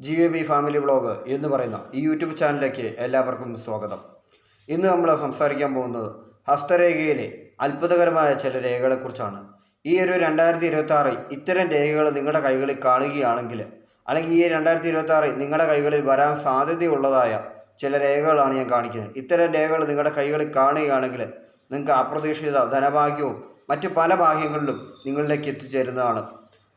G A B family vlog എന്ന് പറയുന്ന ഈ യൂട്യൂബ് ചാനലിലേക്ക് എല്ലാവർക്കും സ്വാഗതം. ഇന്ന് നമ്മൾ സംസാരിക്കാൻ പോകുന്നത് ഹസ്തരേഖയിലെ അത്ഭുതകരമായ ചില രേഖകളെക്കുറിച്ചാണ്. ഈ ഒരു രണ്ടായിരത്തി ഇരുപത്തി ആറിൽ ഇത്തരം രേഖകൾ നിങ്ങളുടെ കൈകളിൽ കാണുകയാണെങ്കിൽ അല്ലെങ്കിൽ ഈ രണ്ടായിരത്തി ഇരുപത്തി ആറിൽ നിങ്ങളുടെ കൈകളിൽ വരാൻ സാധ്യതയുള്ളതായ ചില രേഖകളാണ് ഞാൻ കാണിക്കുന്നത്. ഇത്തരം രേഖകൾ നിങ്ങളുടെ കൈകളിൽ കാണുകയാണെങ്കിൽ നിങ്ങൾക്ക് അപ്രതീക്ഷിത ധനഭാഗ്യവും മറ്റു പല ഭാഗ്യങ്ങളിലും നിങ്ങളിലേക്ക് എത്തിച്ചേരുന്നതാണ്.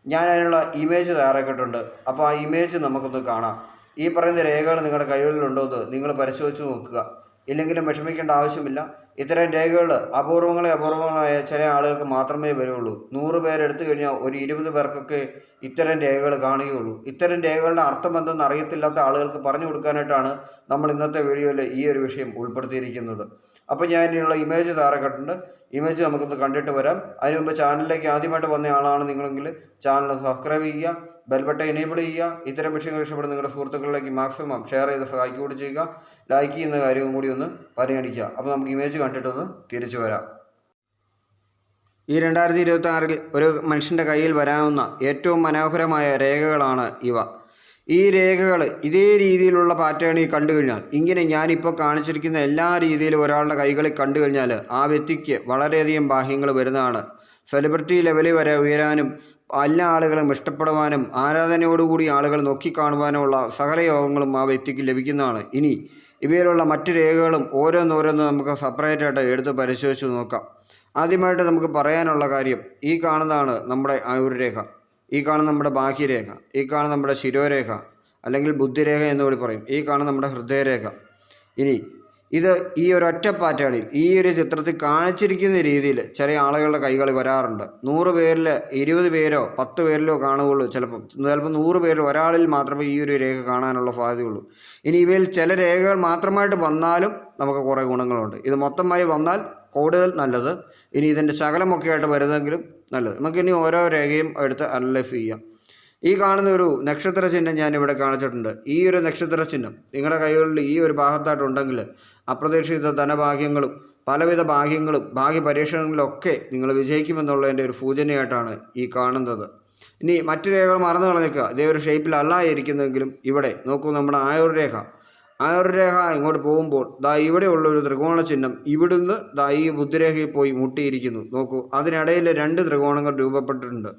ഞാൻ അതിനുള്ള ഇമേജ് തയ്യാറാക്കിയിട്ടുണ്ട്. അപ്പോൾ ആ ഇമേജ് നമുക്കൊന്ന് കാണാം. ഈ പറയുന്ന രേഖകൾ നിങ്ങളുടെ കൈകളിലുണ്ടോ എന്ന് നിങ്ങൾ പരിശോധിച്ച് നോക്കുക. ഇല്ലെങ്കിലും വിഷമിക്കേണ്ട ആവശ്യമില്ല. ഇത്തരം രേഖകൾ അപൂർവങ്ങളെ അപൂർവങ്ങളായ ചില ആളുകൾക്ക് മാത്രമേ വരുള്ളൂ. നൂറ് പേരെടുത്തു കഴിഞ്ഞാൽ ഒരു ഇരുപത് പേർക്കൊക്കെ ഇത്തരം രേഖകൾ കാണുകയുള്ളൂ. ഇത്തരം രേഖകളുടെ അർത്ഥം എന്തെന്ന് അറിയത്തില്ലാത്ത ആളുകൾക്ക് പറഞ്ഞു കൊടുക്കാനായിട്ടാണ് നമ്മൾ ഇന്നത്തെ വീഡിയോയിൽ ഈ ഒരു വിഷയം ഉൾപ്പെടുത്തിയിരിക്കുന്നത്. അപ്പോൾ ഞാൻ ഇതിനുള്ള ഇമേജ് തയ്യാറാക്കിയിട്ടുണ്ട്. ഇമേജ് നമുക്കൊന്ന് കണ്ടിട്ട് വരാം. അതിന് മുമ്പ് ചാനലിലേക്ക് ആദ്യമായിട്ട് വന്ന ആളാണ് നിങ്ങളെങ്കിൽ ചാനൽ സബ്സ്ക്രൈബ് ചെയ്യുക ബെൽബട്ടൺ എനേബിൾ ചെയ്യുക. ഇത്തരം വിഷയങ്ങൾ ഇഷ്ടപ്പെടുന്ന നിങ്ങളുടെ സുഹൃത്തുക്കളിലേക്ക് മാക്സിമം ഷെയർ ചെയ്ത് സഹായിക്കുകയും ചെയ്യുക. ലൈക്ക് ചെയ്യുന്ന കാര്യവും കൂടി ഒന്ന് പരിഗണിക്കുക. അപ്പോൾ നമുക്ക് ഇമേജ് കണ്ടിട്ടൊന്ന് തിരിച്ചു വരാം. ഈ രണ്ടായിരത്തി ഇരുപത്തി ആറിൽ ഒരു മനുഷ്യന്റെ കയ്യിൽ വരാവുന്ന ഏറ്റവും മനോഹരമായ രേഖകളാണ് ഇവ. ഈ രേഖകൾ ഇതേ രീതിയിലുള്ള പാറ്റേണിൽ കണ്ടു കഴിഞ്ഞാൽ ഇങ്ങനെ ഞാനിപ്പോൾ കാണിച്ചിരിക്കുന്ന എല്ലാ രീതിയിലും ഒരാളുടെ കൈകളിൽ കണ്ടു കഴിഞ്ഞാൽ ആ വ്യക്തിക്ക് വളരെയധികം ബാഹ്യങ്ങൾ വരുന്നതാണ്. സെലിബ്രിറ്റി ലെവലിൽ വരെ ഉയരാനും എല്ലാ ആളുകളും ഇഷ്ടപ്പെടുവാനും ആരാധനയോടുകൂടി ആളുകൾ നോക്കിക്കാണുവാനുമുള്ള സകല യോഗങ്ങളും ആ വ്യക്തിക്ക് ലഭിക്കുന്നതാണ്. ഇനി ഇവയിലുള്ള മറ്റു രേഖകളും ഓരോന്നോരോന്ന് നമുക്ക് സെപ്പറേറ്റായിട്ട് എടുത്ത് പരിശോധിച്ച് നോക്കാം. ആദ്യമായിട്ട് നമുക്ക് പറയാനുള്ള കാര്യം ഈ കാണുന്നതാണ് നമ്മുടെ ആയുർരേഖ ഈ കാണുന്ന നമ്മുടെ ബാഹ്യരേഖ ഈ കാണുന്ന നമ്മുടെ ശിരോരേഖ അല്ലെങ്കിൽ ബുദ്ധിരേഖ എന്ന് കൂടി പറയും. ഈ കാണുന്ന നമ്മുടെ ഹൃദയരേഖ. ഇനി ഇത് ഈ ഒരു ഒറ്റ പാറ്റേണിൽ ഈ ഒരു ചിത്രത്തിൽ കാണിച്ചിരിക്കുന്ന രീതിയിൽ ചെറിയ ആളുകളുടെ കൈകൾ വരാറുണ്ട്. നൂറ് പേരിൽ ഇരുപത് പേരോ പത്ത് പേരിലോ കാണുകയുള്ളൂ. ചിലപ്പം ചിലപ്പോൾ നൂറ് പേരിൽ ഒരാളിൽ മാത്രമേ ഈ ഒരു രേഖ കാണാനുള്ള സാധ്യതയുള്ളൂ. ഇനി ഇവയിൽ ചില രേഖകൾ മാത്രമായിട്ട് വന്നാലും നമുക്ക് കുറേ ഗുണങ്ങളുണ്ട്. ഇത് മൊത്തമായി വന്നാൽ കൂടുതൽ നല്ലത്. ഇനി ഇതിന്റെ ശകലമൊക്കെ ആയിട്ട് വരുന്നെങ്കിലും നല്ലത്. നമുക്കിനി ഓരോ രേഖയും എടുത്ത് അനലൈസ് ചെയ്യാം. ഈ കാണുന്ന ഒരു നക്ഷത്ര ചിഹ്നം ഞാൻ ഇവിടെ കാണിച്ചിട്ടുണ്ട്. ഈ ഒരു നക്ഷത്ര ചിഹ്നം നിങ്ങളുടെ കൈകളിൽ ഈ ഒരു ഭാഗത്തായിട്ടുണ്ടെങ്കിൽ അപ്രതീക്ഷിത ധനഭാഗ്യങ്ങളും പലവിധ ഭാഗ്യങ്ങളും ഭാഗ്യ പരീക്ഷണങ്ങളിലൊക്കെ നിങ്ങൾ വിജയിക്കുമെന്നുള്ളതിന്റെ ഒരു സൂചനയായിട്ടാണ് ഈ കാണുന്നത്. ഇനി മറ്റു രേഖകൾ മറന്നു കളഞ്ഞേക്കുക ഇതേ ഒരു ഷേപ്പിലല്ല ഇരിക്കുന്നതെങ്കിലും ഇവിടെ നോക്കൂ നമ്മുടെ ആയുർരേഖ. ആയുർരേഖ ഇങ്ങോട്ട് പോകുമ്പോൾ? ദാ ഇവിടെയുള്ള ഒരു ത്രികോണ ചിഹ്നം ഇവിടുന്ന് ദാ ഈ ബുദ്ധിരേഖയിൽ പോയി മുട്ടിയിരിക്കുന്നു. നോക്കൂ അതിനിടയിൽ രണ്ട് ത്രികോണങ്ങൾ രൂപപ്പെട്ടിട്ടുണ്ട്.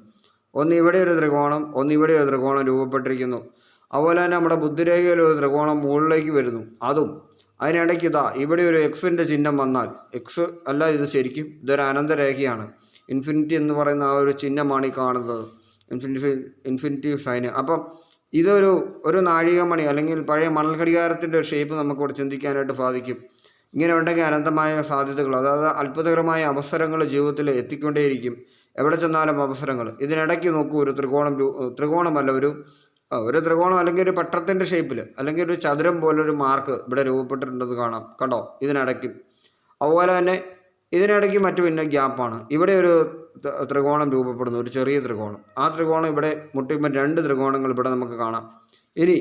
ഒന്ന് ഇവിടെ ഒരു ത്രികോണം ഒന്ന് ഇവിടെ ഒരു ത്രികോണം രൂപപ്പെട്ടിരിക്കുന്നു. അതുപോലെ തന്നെ നമ്മുടെ ബുദ്ധിരേഖയിൽ ഒരു ത്രികോണം മുകളിലേക്ക് വരുന്നു. അതും. അതിനിടയ്ക്ക് ഇതാ ഇവിടെ ഒരു എക്സിന്റെ ചിഹ്നം വന്നാൽ എക്സ് അല്ല ഇത് ശരിക്കും ഇതൊരു അനന്തരേഖയാണ്. ഇൻഫിനിറ്റി എന്ന് പറയുന്ന ആ ഒരു ചിഹ്നമാണ് ഈ കാണുന്നത്. Infinity infinity sign. അപ്പം ഇതൊരു ഒരു നാഴികമണി അല്ലെങ്കിൽ പഴയ മണൽ ഘടികാരത്തിന്റെ ഒരു ഷേപ്പ് നമുക്കിവിടെ ചിന്തിക്കാനായിട്ട് സാധിക്കും. ഇങ്ങനെ ഉണ്ടെങ്കിൽ അനന്തമായ സാധ്യതകൾ അതായത് അത്ഭുതകരമായ അവസരങ്ങൾ ജീവിതത്തിൽ എത്തിക്കൊണ്ടേയിരിക്കും. എവിടെ ചെന്നാലും അവസരങ്ങൾ. ഇതിനിടയ്ക്ക് നോക്കൂ ഒരു ത്രികോണം ത്രികോണമല്ല ഒരു ഒരു ത്രികോണം അല്ലെങ്കിൽ ഒരു പട്ടത്തിന്റെ ഷേപ്പിൽ അല്ലെങ്കിൽ ഒരു ചതുരം പോലൊരു മാർക്ക് ഇവിടെ രൂപപ്പെട്ടിട്ടുണ്ടെന്ന് കാണാം. കണ്ടോ? ഇതിനിടയ്ക്ക്. അതുപോലെ തന്നെ ഇതിനിടയ്ക്ക് മറ്റു പിന്നെ ഗ്യാപ്പാണ്. ഇവിടെ ഒരു ത്രികോണം രൂപപ്പെടുന്നു ഒരു ചെറിയ ത്രികോണം. ആ ത്രികോണം ഇവിടെ മുട്ടിക്കുമ്പോൾ രണ്ട് ത്രികോണങ്ങൾ ഇവിടെ നമുക്ക് കാണാം. ഇനി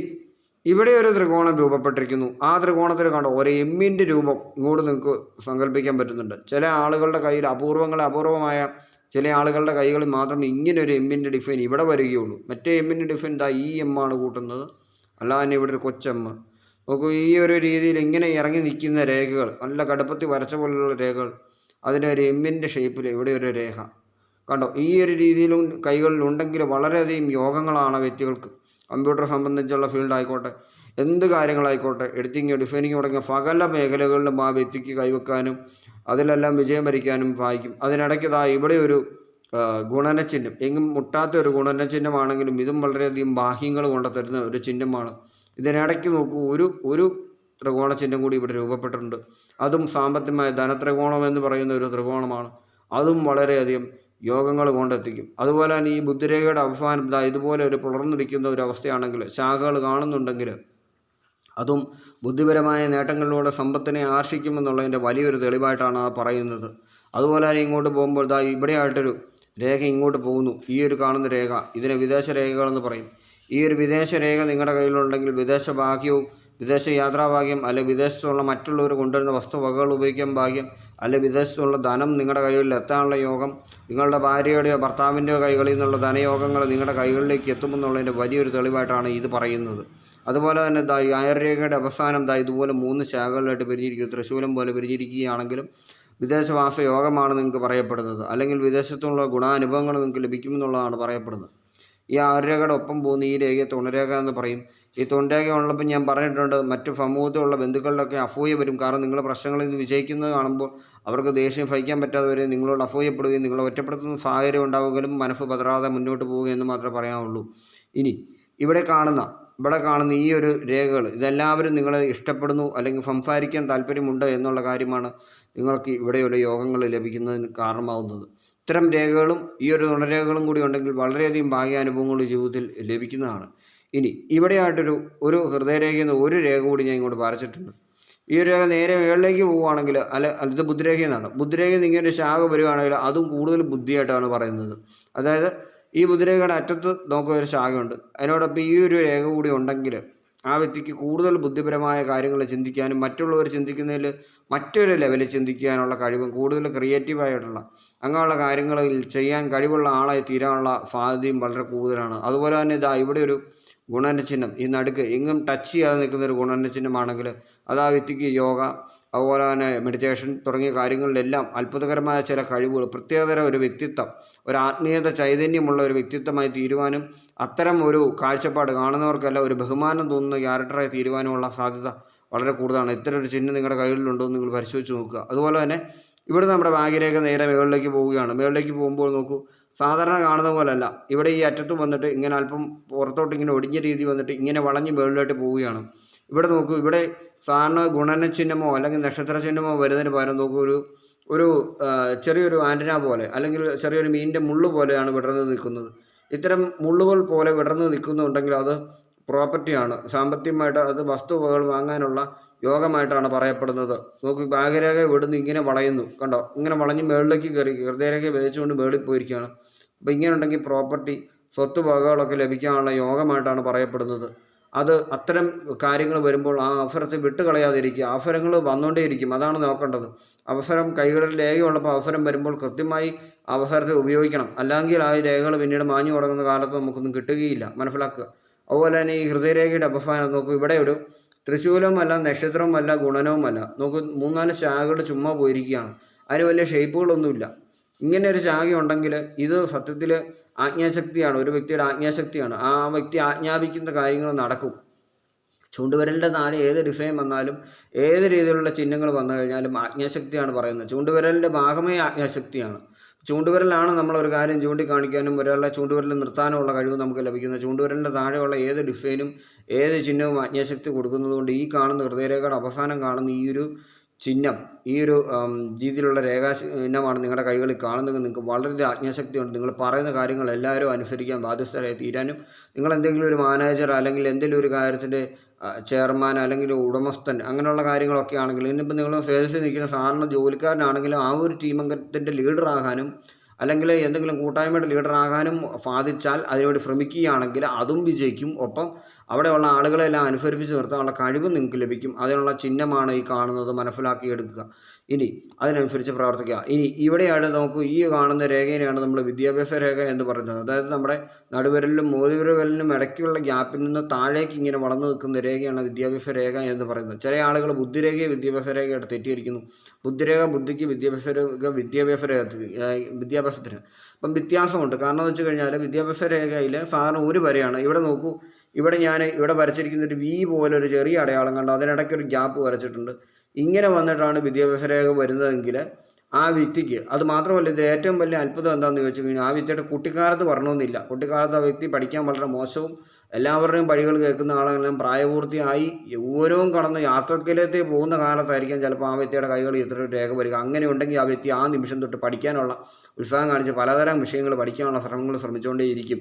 ഇവിടെ ഒരു ത്രികോണം രൂപപ്പെട്ടിരിക്കുന്നു. ആ ത്രികോണത്തിൽ കണ്ടോ ഒരു എമ്മിന്റെ രൂപം ഇങ്ങോട്ട് നിങ്ങൾക്ക് സങ്കല്പിക്കാൻ പറ്റുന്നുണ്ട്. ചില ആളുകളുടെ കയ്യിൽ അപൂർവങ്ങൾ അപൂർവമായ ചില ആളുകളുടെ കൈകളിൽ മാത്രം ഇങ്ങനെ ഒരു എമ്മിന്റെ ഡിഫൈൻ ഇവിടെ വരികയുള്ളൂ. മറ്റേ എമ്മിന്റെ ഡിഫൈൻ ദാ ഈ എമ്മാണ് കൂട്ടുന്നത്. അല്ലാതെ തന്നെ ഇവിടെ ഒരു കൊച്ചെമ്മ്. നോക്കൂ ഈ ഒരു രീതിയിൽ ഇങ്ങനെ ഇറങ്ങി നിൽക്കുന്ന രേഖകൾ നല്ല കടുപ്പത്തിൽ വരച്ച പോലുള്ള രേഖകൾ അതിന്റെ ഒരു എമ്മിന്റെ ഷേപ്പിൽ ഇവിടെ ഒരു രേഖ. കണ്ടോ? ഈ ഒരു രീതിയിലും കൈകളിലുണ്ടെങ്കിൽ വളരെയധികം യോഗങ്ങളാണ് വ്യക്തികൾക്ക്. കമ്പ്യൂട്ടർ സംബന്ധിച്ചുള്ള ഫീൽഡ് ആയിക്കോട്ടെ എന്ത് കാര്യങ്ങളായിക്കോട്ടെ എഡിറ്റിങ്ങോ ഡിഫൈനിങ് തുടങ്ങിയ സകല മേഖലകളിലും ആ വ്യക്തിക്ക് കൈവെക്കാനും അതിലെല്ലാം വിജയം വരിക്കാനും സഹായിക്കും. അതിനിടയ്ക്ക് ഇവിടെ ഒരു ഗുണന ഗുണനചിഹ്നം. എങ്ങും മുട്ടാത്ത ഒരു ഗുണനചിഹ്നമാണെങ്കിലും ഇതും വളരെയധികം ബാഹ്യങ്ങൾ കൊണ്ട് തരുന്ന ഒരു ചിഹ്നമാണ്. ഇതിനിടയ്ക്ക് നോക്കൂ ഒരു ഒരു ത്രികോണ ചിഹ്നം കൂടി ഇവിടെ രൂപപ്പെട്ടിട്ടുണ്ട്. അതും സാമ്പത്തികമായ ധനത്രികോണം എന്ന് പറയുന്ന ഒരു ത്രികോണമാണ്. അതും വളരെയധികം യോഗങ്ങൾ കൊണ്ടെത്തിക്കും. അതുപോലെ തന്നെ ഈ ബുദ്ധിരേഖയുടെ അവസാനം ഇതുപോലെ ഒരു പുലർന്നിരിക്കുന്ന ഒരു അവസ്ഥയാണെങ്കിൽ ശാഖകൾ കാണുന്നുണ്ടെങ്കിൽ അതും ബുദ്ധിപരമായ നേട്ടങ്ങളിലൂടെ സമ്പത്തിനെ ആർഷിക്കുമെന്നുള്ളതിന്റെ വലിയൊരു തെളിവായിട്ടാണ് ആ പറയുന്നത്. അതുപോലെ തന്നെ ഇങ്ങോട്ട് പോകുമ്പോൾ ദാ ഇവിടെയായിട്ടൊരു രേഖ ഇങ്ങോട്ട് പോകുന്നു. ഈ ഒരു കാണുന്ന രേഖ. ഇതിനെ വിദേശ രേഖകളെന്ന് പറയും. ഈ ഒരു വിദേശ രേഖ നിങ്ങളുടെ കയ്യിലുണ്ടെങ്കിൽ വിദേശ ഭാഗ്യവും വിദേശ യാത്രാഭാഗ്യം അല്ലെങ്കിൽ വിദേശത്തുള്ള മറ്റുള്ളവർ കൊണ്ടുവരുന്ന വസ്തുവകകൾ ഉപയോഗിക്കാൻ ഭാഗ്യം അല്ലെ വിദേശത്തുള്ള ധനം നിങ്ങളുടെ കൈകളിൽ എത്താനുള്ള യോഗം നിങ്ങളുടെ ഭാര്യയുടെയോ ഭർത്താവിന്റെയോ കൈകളിൽ നിന്നുള്ള ധനയോഗങ്ങൾ നിങ്ങളുടെ കൈകളിലേക്ക് എത്തുമെന്നുള്ളതിന്റെ വലിയൊരു തെളിവായിട്ടാണ് ഇത് പറയുന്നത്. അതുപോലെ തന്നെ ദാ ആയുർരേഖയുടെ അവസാനം ദാ ഇതുപോലെ മൂന്ന് ശാഖകളിലായിട്ട് പിരിഞ്ഞിരിക്കും തൃശ്ശൂലം പോലെ പിരിഞ്ഞിരിക്കുകയാണെങ്കിലും വിദേശവാസ യോഗമാണ് നിങ്ങൾക്ക് പറയപ്പെടുന്നത്. അല്ലെങ്കിൽ വിദേശത്തുള്ള ഗുണാനുഭവങ്ങൾ നിങ്ങൾക്ക് ലഭിക്കുമെന്നുള്ളതാണ് പറയപ്പെടുന്നത്. ഈ ആയുർരേഖയുടെ ഒപ്പം പോകുന്ന ഈ രേഖയെ തുണരേഖ എന്ന് പറയും. ഈ തുണരേഖ ഉള്ളപ്പോൾ ഞാൻ പറഞ്ഞിട്ടുണ്ട് മറ്റു സമൂഹത്തിലുള്ള ബന്ധുക്കളിലൊക്കെ അഫൂയ വരും. കാരണം നിങ്ങൾ പ്രശ്നങ്ങളിൽ നിന്ന് വിജയിക്കുന്നത് കാണുമ്പോൾ അവർക്ക് ദേഷ്യം ഫഹിക്കാൻ പറ്റാതെ വരെ നിങ്ങളോട് അഫൂയപ്പെടുകയും നിങ്ങളെ ഒറ്റപ്പെടുത്തുന്ന സാഹചര്യം ഉണ്ടാവുകയും മനസ്സ് പതറാതെ മുന്നോട്ട് പോവുകയെന്ന് മാത്രമേ പറയാനുള്ളൂ ഇനി ഇവിടെ കാണുന്ന ഇവിടെ കാണുന്ന ഈ ഒരു രേഖകൾ ഇതെല്ലാവരും നിങ്ങളെ ഇഷ്ടപ്പെടുന്നു അല്ലെങ്കിൽ സംസാരിക്കാൻ താല്പര്യമുണ്ട് എന്നുള്ള കാര്യമാണ് നിങ്ങൾക്ക് ഇവിടെയുള്ള യോഗങ്ങൾ ലഭിക്കുന്നതിന് കാരണമാവുന്നത്. ഇത്തരം രേഖകളും ഈ ഒരു നുണരേഖകളും കൂടി ഉണ്ടെങ്കിൽ വളരെയധികം ഭാഗ്യാനുഭവങ്ങൾ ജീവിതത്തിൽ ലഭിക്കുന്നതാണ്. ഇനി ഇവിടെയായിട്ടൊരു ഒരു ഹൃദയരേഖയെന്ന് ഒരു രേഖ കൂടി ഞാൻ ഇങ്ങോട്ട് വരച്ചിട്ടുണ്ട്. ഈ ഒരു രേഖ നേരെ മുകളിലേക്ക് പോവുകയാണെങ്കിൽ അല്ല ഇത് ബുദ്ധിരേഖ എന്നാണ് ബുദ്ധിരേഖയിൽ നിന്ന് ഒരു ശാഖ വരികയാണെങ്കിൽ അതും കൂടുതൽ ബുദ്ധിയായിട്ടാണ് പറയുന്നത്. അതായത് ഈ ബുദ്ധിരേഖയുടെ അറ്റത്ത് നോക്കുക ഒരു ശാഖയുണ്ട്. അതിനോടൊപ്പം ഈ ഒരു രേഖ കൂടി ഉണ്ടെങ്കിൽ ആ വ്യക്തിക്ക് കൂടുതൽ ബുദ്ധിപരമായ കാര്യങ്ങൾ ചിന്തിക്കാനും മറ്റുള്ളവർ ചിന്തിക്കുന്നതിൽ മറ്റൊരു ലെവലിൽ ചിന്തിക്കാനുള്ള കഴിവും കൂടുതൽ ക്രിയേറ്റീവായിട്ടുള്ള അങ്ങനെയുള്ള കാര്യങ്ങളിൽ ചെയ്യാൻ കഴിവുള്ള ആളായി തീരാനുള്ള സാധ്യതയും വളരെ കൂടുതലാണ്. അതുപോലെ തന്നെ ഇതാ ഇവിടെ ഒരു ഗുണനചിഹ്നം ഈ നടുക്ക് എങ്ങും ടച്ച് ചെയ്യാതെ നിൽക്കുന്ന ഒരു ഗുണന ചിഹ്നമാണെങ്കിൽ അത് വ്യക്തിക്ക് യോഗ അതുപോലെ തന്നെ മെഡിറ്റേഷൻ തുടങ്ങിയ കാര്യങ്ങളിലെല്ലാം അത്ഭുതകരമായ ചില കഴിവുകൾ പ്രത്യേകതര ഒരു വ്യക്തിത്വം ഒരു ആത്മീയത ചൈതന്യമുള്ള ഒരു വ്യക്തിത്വമായി തീരുവാനും അത്തരം ഒരു കാഴ്ചപ്പാട് കാണുന്നവർക്കെല്ലാം ഒരു ബഹുമാനം തോന്നുന്ന ക്യാരക്ടറായി തീരുവാനുമുള്ള സാധ്യത വളരെ കൂടുതലാണ്. ഇത്തരം ഒരു ചിഹ്നം നിങ്ങളുടെ കയ്യിലുണ്ടോ എന്ന് നിങ്ങൾ പരിശോധിച്ച് നോക്കുക. അതുപോലെ തന്നെ ഇവിടെ നമ്മുടെ ഭാഗ്യരേഖ നേരെ മുകളിലേക്ക് പോവുകയാണ്. മുകളിലേക്ക് പോകുമ്പോൾ നോക്കൂ സാധാരണ കാണുന്ന പോലല്ല. ഇവിടെ ഈ അറ്റത്ത് വന്നിട്ട് ഇങ്ങനെ അല്പം പുറത്തോട്ട് ഇങ്ങനെ ഒടിഞ്ഞ രീതി വന്നിട്ട് ഇങ്ങനെ വളഞ്ഞ് മുകളിലോട്ട് പോവുകയാണ്. ഇവിടെ നോക്കൂ ഇവിടെ സാധാരണ ഗുണന ചിഹ്നമോ അല്ലെങ്കിൽ നക്ഷത്ര ചിഹ്നമോ വരുന്നതിന് പകരം നോക്കൂ ഒരു ഒരു ചെറിയൊരു ആന്റന പോലെ അല്ലെങ്കിൽ ചെറിയൊരു മീനിന്റെ മുള്ളു പോലെയാണ് വിടർന്ന് നിൽക്കുന്നത്. ഇത്തരം മുള്ളുകൾ പോലെ വിടർന്ന് നിൽക്കുന്നുണ്ടെങ്കിൽ അത് പ്രോപ്പർട്ടിയാണ് സാമ്പത്തികമായിട്ട് അത് വസ്തുവകൾ വാങ്ങാനുള്ള യോഗമായിട്ടാണ് പറയപ്പെടുന്നത്. നോക്കി ഭാഗ്യരേഖ വിടുന്ന് ഇങ്ങനെ വളയുന്നു. കണ്ടോ ഇങ്ങനെ വളഞ്ഞ് മേളിലേക്ക് കയറി ഹൃദയരേഖ വേദിച്ചുകൊണ്ട് മേളിൽ പോയിരിക്കുകയാണ്. അപ്പോൾ ഇങ്ങനെ ഉണ്ടെങ്കിൽ പ്രോപ്പർട്ടി സ്വത്ത് വകകളൊക്കെ ലഭിക്കാനുള്ള യോഗമായിട്ടാണ് പറയപ്പെടുന്നത്. അത് അത്തരം കാര്യങ്ങൾ വരുമ്പോൾ ആ അവസരത്തെ വിട്ടുകളയാതിരിക്കുക. അവസരങ്ങൾ വന്നുകൊണ്ടേയിരിക്കും. അതാണ് നോക്കേണ്ടത്. അവസരം കൈകളിൽ രേഖയുള്ളപ്പോൾ അവസരം വരുമ്പോൾ കൃത്യമായി അവസരത്തെ ഉപയോഗിക്കണം. അല്ലെങ്കിൽ ആ രേഖകൾ പിന്നീട് മാഞ്ഞു തുടങ്ങുന്ന കാലത്ത് നമുക്കൊന്നും കിട്ടുകയില്ല. മനസ്സിലാക്കുക. അതുപോലെ തന്നെ ഈ ഹൃദയരേഖയുടെ അപസാനം നോക്കൂ. ഇവിടെ ഒരു തൃശൂലമല്ല നക്ഷത്രവുമല്ല ഗുണനവുമല്ല. നോക്കൂ മൂന്നാൽ ശാഖകൾ ചുമ്മാ പോയിരിക്കുകയാണ്. അതിന് വലിയ ഷേപ്പുകളൊന്നുമില്ല ഇങ്ങനെ ഒരു ശാഖ ഉണ്ടെങ്കിൽ ഇത് സത്യത്തിൽ ആജ്ഞാശക്തിയാണ് ഒരു വ്യക്തിയുടെ ആജ്ഞാശക്തിയാണ്. ആ വ്യക്തി ആജ്ഞാപിക്കുന്ന കാര്യങ്ങൾ നടക്കും. ചൂണ്ടുവിരലിന്റെ താഴെ ഏത് ഡിസൈൻ വന്നാലും ഏത് രീതിയിലുള്ള ചിഹ്നങ്ങൾ വന്നു കഴിഞ്ഞാലും ആജ്ഞാശക്തിയാണ് പറയുന്നത്. ചൂണ്ടുവിരലിന്റെ ഭാഗമേ ആജ്ഞാശക്തിയാണ്. ചൂണ്ടുവിരലാണ് നമ്മളൊരു കാര്യം ചൂണ്ടിക്കാണിക്കാനും ഒരാളെ ചൂണ്ടുവിരൽ നിർത്താനുമുള്ള കഴിവ് നമുക്ക് ലഭിക്കുന്നത്. ചൂണ്ടുവിരലിന്റെ താഴെയുള്ള ഏത് ഡിസൈനും ഏത് ചിഹ്നവും ആജ്ഞാശക്തി കൊടുക്കുന്നതുകൊണ്ട് ഈ കാണുന്ന ഹൃദയരേഖയുടെ അവസാനം കാണുന്ന ഈ ഒരു ചിഹ്നം ഈ ഒരു രീതിയിലുള്ള രേഖാ ചിഹ്നമാണ് നിങ്ങളുടെ കൈകളിൽ കാണുന്നത്. നിങ്ങൾക്ക് വളരെ ആജ്ഞാശക്തിയുണ്ട് നിങ്ങൾ പറയുന്ന കാര്യങ്ങൾ എല്ലാവരും അനുസരിക്കാൻ ബാധ്യസ്ഥരായി തീരാനും നിങ്ങൾ എന്തെങ്കിലും ഒരു മാനേജർ അല്ലെങ്കിൽ എന്തെങ്കിലും ഒരു കാര്യത്തിന്റെ ചെയർമാൻ അല്ലെങ്കിൽ ഉടമസ്ഥൻ അങ്ങനെയുള്ള കാര്യങ്ങളൊക്കെ ആണെങ്കിലും ഇന്നിപ്പോൾ നിങ്ങൾ സെയിൽസിൽ നിൽക്കുന്ന സാധാരണ ജോലിക്കാരനാണെങ്കിലും ആ ഒരു ടീം അംഗത്തിന്റെ ലീഡറാകാനും അല്ലെങ്കിൽ എന്തെങ്കിലും കൂട്ടായ്മയുടെ ലീഡറാകാനും സാധിച്ചാൽ അതിനുവേണ്ടി ശ്രമിക്കുകയാണെങ്കിൽ അതും വിജയിക്കും. ഒപ്പം അവിടെയുള്ള ആളുകളെല്ലാം അനുസരിപ്പിച്ച് നിർത്താനുള്ള കഴിവ് നിങ്ങൾക്ക് ലഭിക്കും. അതിനുള്ള ചിഹ്നമാണ് ഈ കാണുന്നത്. മനസ്സിലാക്കിയെടുക്കുക. ഇനി അതിനനുസരിച്ച് പ്രവർത്തിക്കുക. ഇനി ഇവിടെയാണ് നമുക്ക് ഈ കാണുന്ന രേഖയിലാണ് നമ്മൾ വിദ്യാഭ്യാസ രേഖ എന്ന് പറയുന്നത്. അതായത് നമ്മുടെ നടുവിരലിലും മോതിവിരലിനും ഇടയ്ക്കുള്ള ഗ്യാപ്പിൽ നിന്ന് താഴേക്ക് ഇങ്ങനെ വളർന്നു നിൽക്കുന്ന രേഖയാണ് വിദ്യാഭ്യാസ രേഖ എന്ന് പറയുന്നത്. ചില ആളുകൾ ബുദ്ധിരേഖയെ വിദ്യാഭ്യാസ രേഖയായിട്ട് തെറ്റിയിരിക്കുന്നു ബുദ്ധിരേഖ ബുദ്ധിക്ക് വിദ്യാഭ്യാസ രേഖ വിദ്യാഭ്യാസ രേഖ വിദ്യാഭ്യാസത്തിന്. അപ്പം വ്യത്യാസമുണ്ട്. കാരണം എന്ന് വെച്ച് കഴിഞ്ഞാൽ വിദ്യാഭ്യാസ രേഖയിൽ സാധാരണ ഒരു വരെയാണ്. ഇവിടെ നോക്കൂ ഇവിടെ ഞാൻ ഇവിടെ വരച്ചിരിക്കുന്ന ഒരു വി പോലെ ഒരു ചെറിയ അടയാളം കണ്ടു അതിനിടയ്ക്ക് ഒരു ഗ്യാപ്പ് വരച്ചിട്ടുണ്ട്. ഇങ്ങനെ വന്നിട്ടാണ് വിദ്യാഭ്യാസ രേഖ വരുന്നതെങ്കിൽ ആ വ്യക്തിക്ക് അത് മാത്രമല്ല ഇത് ഏറ്റവും വലിയ അത്ഭുതം എന്താണെന്ന് ചോദിച്ചു കഴിഞ്ഞാൽ ആ വ്യക്തിയുടെ കുട്ടിക്കാലത്ത് വരണമെന്നില്ല. കുട്ടിക്കാലത്ത് ആ വ്യക്തി പഠിക്കാൻ വളരെ മോശവും എല്ലാവരുടെയും വഴികൾ കേൾക്കുന്ന ആളെല്ലാം പ്രായപൂർത്തിയായി ഓരോവും കടന്ന് യാത്രക്കിലേക്ക് പോകുന്ന കാലത്തായിരിക്കാം ചിലപ്പോൾ ആ വ്യക്തിയുടെ കൈകൾ ഇത്ര രേഖ വരിക. അങ്ങനെ ഉണ്ടെങ്കിൽ ആ വ്യക്തി ആ നിമിഷം തൊട്ട് പഠിക്കാനുള്ള ഉത്സാഹം കാണിച്ച് പലതരം വിഷയങ്ങൾ പഠിക്കാനുള്ള ശ്രമങ്ങൾ ശ്രമിച്ചുകൊണ്ടേയിരിക്കും.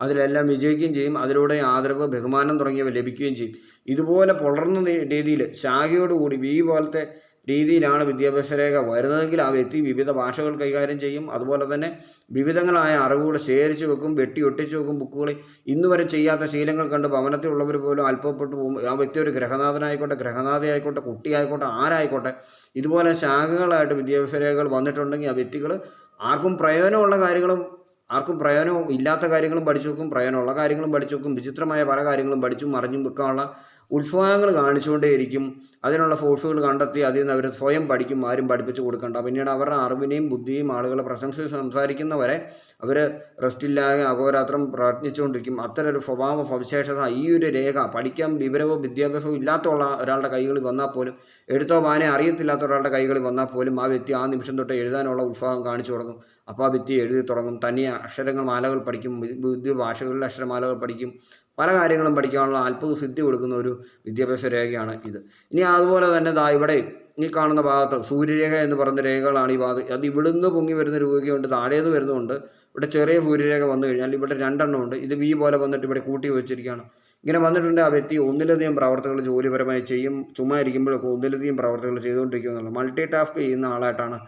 അതിലെല്ലാം വിജയിക്കുകയും ചെയ്യും. അതിലൂടെ ആദരവ് ബഹുമാനം തുടങ്ങിയവ ലഭിക്കുകയും ചെയ്യും. ഇതുപോലെ പുലർന്ന രീതിയിൽ ശാഖയോടുകൂടി വി പോലത്തെ രീതിയിലാണ് വിദ്യാഭ്യാസ രേഖ വരുന്നതെങ്കിൽ ആ വ്യക്തി വിവിധ ഭാഷകൾ കൈകാര്യം ചെയ്യും. അതുപോലെ തന്നെ വിവിധങ്ങളായ അറിവുകൾ ശേഖരിച്ചു വെക്കും വെട്ടി ഒട്ടിച്ച് വെക്കും ബുക്കുകൾ ഇന്ന് വരെ ചെയ്യാത്ത ശീലങ്ങൾ കണ്ട് ഭവനത്തിലുള്ളവർ പോലും അല്പപ്പെട്ടു പോകും. ആ വ്യക്തി ഒരു ഗ്രഹനാഥനായിക്കോട്ടെ ഗ്രഹനാഥയായിക്കോട്ടെ കുട്ടിയായിക്കോട്ടെ ആരായിക്കോട്ടെ ഇതുപോലെ ശാഖകളായിട്ട് വിദ്യാഭ്യാസ രേഖകൾ വന്നിട്ടുണ്ടെങ്കിൽ ആ വ്യക്തികൾ ആർക്കും പ്രയോജനമുള്ള കാര്യങ്ങളും ആർക്കും പ്രയോജനവും ഇല്ലാത്ത കാര്യങ്ങളും പഠിച്ചു വെക്കും പ്രയോജനമുള്ള കാര്യങ്ങളും പഠിച്ചു വെക്കും വിചിത്രമായ പല കാര്യങ്ങളും പഠിച്ചും അറിഞ്ഞും വെക്കാനുള്ള ഉത്സാഹങ്ങൾ കാണിച്ചുകൊണ്ടേയിരിക്കും. അതിനുള്ള ഫോഴ്സുകൾ കണ്ടെത്തി അതിൽ നിന്ന് അവർ സ്വയം പഠിക്കും ആരും പഠിപ്പിച്ചു കൊടുക്കണ്ട. പിന്നീട് അവരുടെ അറിവിനെയും ബുദ്ധിയും ആളുകളെ പ്രശംസിച്ച് സംസാരിക്കുന്നവരെ അവർ റെസ്റ്റില്ലാതെ അഹോരാത്രം പ്രയത്നിച്ചുകൊണ്ടിരിക്കും. അത്തരം ഒരു സ്വഭാവ സവിശേഷത ഈ ഒരു രേഖ പഠിക്കാൻ വിവരവും വിദ്യാഭ്യാസവും ഇല്ലാത്തുള്ള ഒരാളുടെ കൈകളിൽ വന്നാൽ പോലും എഴുത്തോ വാനെ അറിയത്തില്ലാത്ത ഒരാളുടെ കൈകളിൽ വന്നാൽ പോലും ആ വ്യക്തി ആ നിമിഷം തൊട്ട് എഴുതാനുള്ള ഉത്സാഹം കാണിച്ചു തുടങ്ങും. അപ്പോൾ ആ വ്യക്തി എഴുതി തുടങ്ങും. തനിയെ അക്ഷരങ്ങൾ മാലകൾ പഠിക്കും. വിവിധ ഭാഷകളിലെ അക്ഷരമാലകൾ പഠിക്കും. പല കാര്യങ്ങളും പഠിക്കാനുള്ള അത്ഭുത സിദ്ധി കൊടുക്കുന്ന ഒരു വിദ്യാഭ്യാസ രേഖയാണ് ഇത്. ഇനി അതുപോലെ തന്നെ ദാ ഇവിടെ ഈ കാണുന്ന ഭാഗത്ത് സൂര്യരേഖ എന്ന് പറയുന്ന രേഖകളാണ് ഈ ഭാഗത്ത്. അത് ഇവിടുന്ന് പൊങ്ങി വരുന്ന രൂപയുണ്ട് താഴേന്ന് വരുന്നുണ്ട്. ഇവിടെ ചെറിയ സൂര്യരേഖ വന്നു കഴിഞ്ഞാൽ ഇവിടെ രണ്ടെണ്ണം ഉണ്ട്. ഇത് വി പോലെ വന്നിട്ട് ഇവിടെ കൂട്ടി വെച്ചിരിക്കുകയാണ്. ഇങ്ങനെ വന്നിട്ടുണ്ട് ആ വ്യക്തി ഒന്നിലധികം പ്രവർത്തനങ്ങൾ ജോലിപരമായി ചെയ്യും ചുമ്മാ ഇരിക്കുമ്പോഴൊക്കെ ഒന്നിലധികം പ്രവർത്തനങ്ങൾ ചെയ്തുകൊണ്ടിരിക്കുക എന്നുള്ള മൾട്ടി ടാസ്ക് ചെയ്യുന്ന ആളായിട്ടാണ്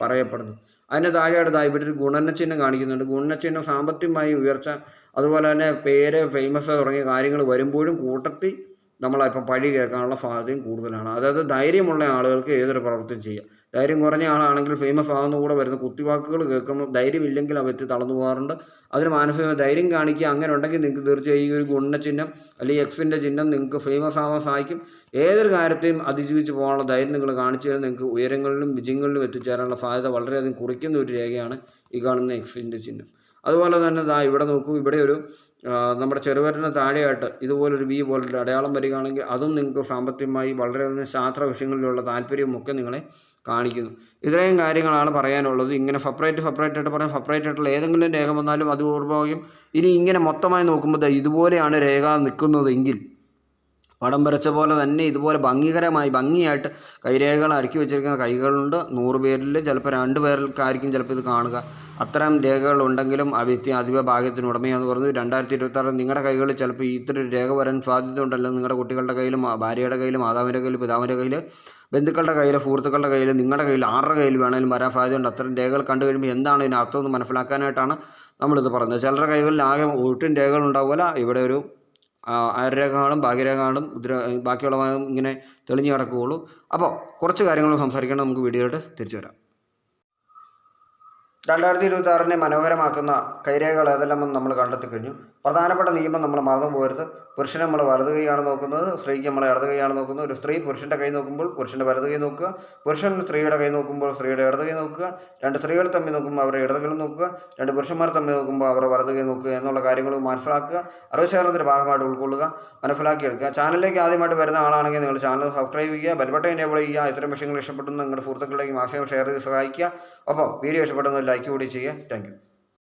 പറയപ്പെടുന്നത്. അതിന്റെ താഴെ അടുത്തായി ഇവിടെ ഒരു ഗുണനചിഹ്നം കാണിക്കുന്നുണ്ട്. ഗുണനചിഹ്നം സാമ്പത്തികമായി ഉയർച്ച അതുപോലെ തന്നെ പേര് ഫേമസ് തുടങ്ങിയ കാര്യങ്ങൾ വരുമ്പോഴും കൂട്ടത്തിൽ നമ്മളപ്പം പഴി കേൾക്കാനുള്ള സാധ്യതയും കൂടുതലാണ്. അതായത് ധൈര്യമുള്ള ആളുകൾക്ക് ഏതൊരു പ്രവൃത്തിയും ചെയ്യാം. ധൈര്യം കുറഞ്ഞ ആളാണെങ്കിൽ ഫേമസ് ആകുന്ന കൂടെ വരുന്ന കുത്തിവാക്കുകൾ കേൾക്കുമ്പോൾ ധൈര്യമില്ലെങ്കിൽ ആ വ്യക്തി തളർന്നു പോകാറുണ്ട്. അതിന് മാനസിക ധൈര്യം കാണിക്കുക അങ്ങനെ ഉണ്ടെങ്കിൽ നിങ്ങൾക്ക് തീർച്ചയായും ഈ ഒരു ഗുണ ചിഹ്നം അല്ലെങ്കിൽ എക്സിന്റെ ചിഹ്നം നിങ്ങൾക്ക് ഫേമസ് ആവാൻ സഹായിക്കും ഏതൊരു കാര്യത്തെയും അതിജീവിച്ച് പോകാനുള്ള ധൈര്യം നിങ്ങൾ കാണിച്ചു കഴിഞ്ഞാൽ നിങ്ങൾക്ക് ഉയരങ്ങളിലും വിജയങ്ങളിലും എത്തിച്ചേരാനുള്ള സാധ്യത വളരെയധികം കുറിക്കുന്ന ഒരു രേഖയാണ് ഈ കാണുന്ന എക്സിന്റെ ചിഹ്നം. അതുപോലെ തന്നെ ദാ ഇവിടെ നോക്കൂ ഇവിടെ ഒരു നമ്മുടെ ചെറുവരന് താഴെയായിട്ട് ഇതുപോലൊരു ബി പോലൊരു അടയാളം വരികയാണെങ്കിൽ അതും നിങ്ങൾക്ക് സാമ്പത്തികമായി വളരെയധികം ശാസ്ത്ര വിഷയങ്ങളിലുള്ള താല്പര്യമൊക്കെ നിങ്ങളെ കാണിക്കുന്നു. ഇത്രയും കാര്യങ്ങളാണ് പറയാനുള്ളത്. ഇങ്ങനെ സെപ്പറേറ്റ് സെപ്പറേറ്റ് ആയിട്ട് പറയാം. സെപ്പറേറ്റ് ആയിട്ടുള്ള ഏതെങ്കിലും രേഖ വന്നാലും അത് ഓർമ്മയും ഇനി ഇങ്ങനെ മൊത്തമായി നോക്കുമ്പോൾ ഇതുപോലെയാണ് രേഖ നിൽക്കുന്നതെങ്കിൽ പടം വരച്ച പോലെ തന്നെ ഇതുപോലെ ഭംഗികരമായി ഭംഗിയായിട്ട് കൈരേഖകൾ അടുക്കി വെച്ചിരിക്കുന്ന കൈകളുണ്ട്. നൂറ് പേരിൽ ചിലപ്പോൾ രണ്ട് പേർക്കായിരിക്കും ചിലപ്പോൾ ഇത് കാണുക. അത്തരം രേഖകൾ ഉണ്ടെങ്കിലും ആ വ്യക്തി അതിവ ഭാഗ്യത്തിന് ഉടമയാന്ന് പറഞ്ഞു. രണ്ടായിരത്തി ഇരുപത്താറ് നിങ്ങളുടെ കൈകളിൽ ചിലപ്പോൾ ഇത്തരം രേഖ വരാൻ സാധ്യത ഉണ്ടല്ലോ നിങ്ങളുടെ കുട്ടികളുടെ കയ്യിലും ഭാര്യയുടെ കയ്യിലും മാതാവിന്റെ കയ്യിൽ പിതാവിന്റെ കയ്യിൽ ബന്ധുക്കളുടെ കയ്യിൽ സുഹൃത്തുക്കളുടെ കയ്യിൽ നിങ്ങളുടെ കയ്യിൽ ആരുടെ കയ്യിൽ വേണമെങ്കിലും വരാൻ സാധ്യതയുണ്ട്. അത്തരം രേഖകൾ കണ്ടു കഴിയുമ്പോൾ എന്താണ് ഇതിന് അർത്ഥം എന്ന് മനസ്സിലാക്കാനായിട്ടാണ് നമ്മളിത് പറഞ്ഞത്. ചിലരുടെ കൈകളിൽ ആകെ ഒട്ടും രേഖകൾ ഉണ്ടാവില്ല. ഇവിടെ ഒരു ആ, അയൽരേഖകളും ഭാഗ്യരേഖകളും ഉദ്ര ബാക്കിയുള്ള ഭാഗം ഇങ്ങനെ തെളിഞ്ഞു കിടക്കുകയുള്ളൂ. അപ്പോൾ കുറച്ച് കാര്യങ്ങൾ സംസാരിക്കണം നമുക്ക് വീഡിയോയിട്ട് തിരിച്ചു വരാം. രണ്ടായിരത്തി ഇരുപത്തി ആറിനെ മനോഹരമാക്കുന്ന കൈരേഖകൾ ഏതെല്ലാമെന്ന് നമ്മൾ കണ്ടെത്തി കഴിഞ്ഞു. പ്രധാനപ്പെട്ട നിയമം നമ്മൾ മറന്നു പോകരുത്. പുരുഷൻ നമ്മൾ വലത് കൈയാണ് നോക്കുന്നത് സ്ത്രീക്ക് നമ്മൾ ഇടത് കൈയാണ് നോക്കുന്നത്. ഒരു സ്ത്രീ പുരുഷന്റെ കൈ നോക്കുമ്പോൾ പുരുഷന്റെ വലത് കൈ നോക്കുക. പുരുഷൻ സ്ത്രീയുടെ കൈ നോക്കുമ്പോൾ സ്ത്രീയുടെ ഇടത് കൈ നോക്കുക. രണ്ട് സ്ത്രീകൾ തമ്മിൽ നോക്കുമ്പോൾ അവരുടെ ഇടത് കൈ നോക്കുക. രണ്ട് പുരുഷന്മാർ തമ്മിൽ നോക്കുമ്പോൾ അവരുടെ വലത് കൈ നോക്കുക എന്നുള്ള കാര്യങ്ങൾ മനസ്സിലാക്കുക. അറിവുശേഖരണത്തിന്റെ ഭാഗമായിട്ട് ഉൾക്കൊള്ളുക മനസ്സിലാക്കിയെടുക്കുക ചാനലിലേക്ക് ആദ്യമായിട്ട് വരുന്ന ആളാണെങ്കിൽ നിങ്ങൾ ചാനൽ സബ്സ്ക്രൈബ് ചെയ്യുക ബെൽബട്ടൺ എനേബിൾ ചെയ്യുക. ഇത്തരം വിഷയങ്ങൾ ഇഷ്ടപ്പെടുന്ന നിങ്ങളുടെ സുഹൃത്തുക്കളിലേക്ക് മാസം ഷെയർ ചെയ്ത് സഹായിക്കുക. ഒപ്പം വീഡിയോ ഇഷ്ടപ്പെടുന്ന ലൈക്ക് കൂടി ചെയ്യുക. താങ്ക്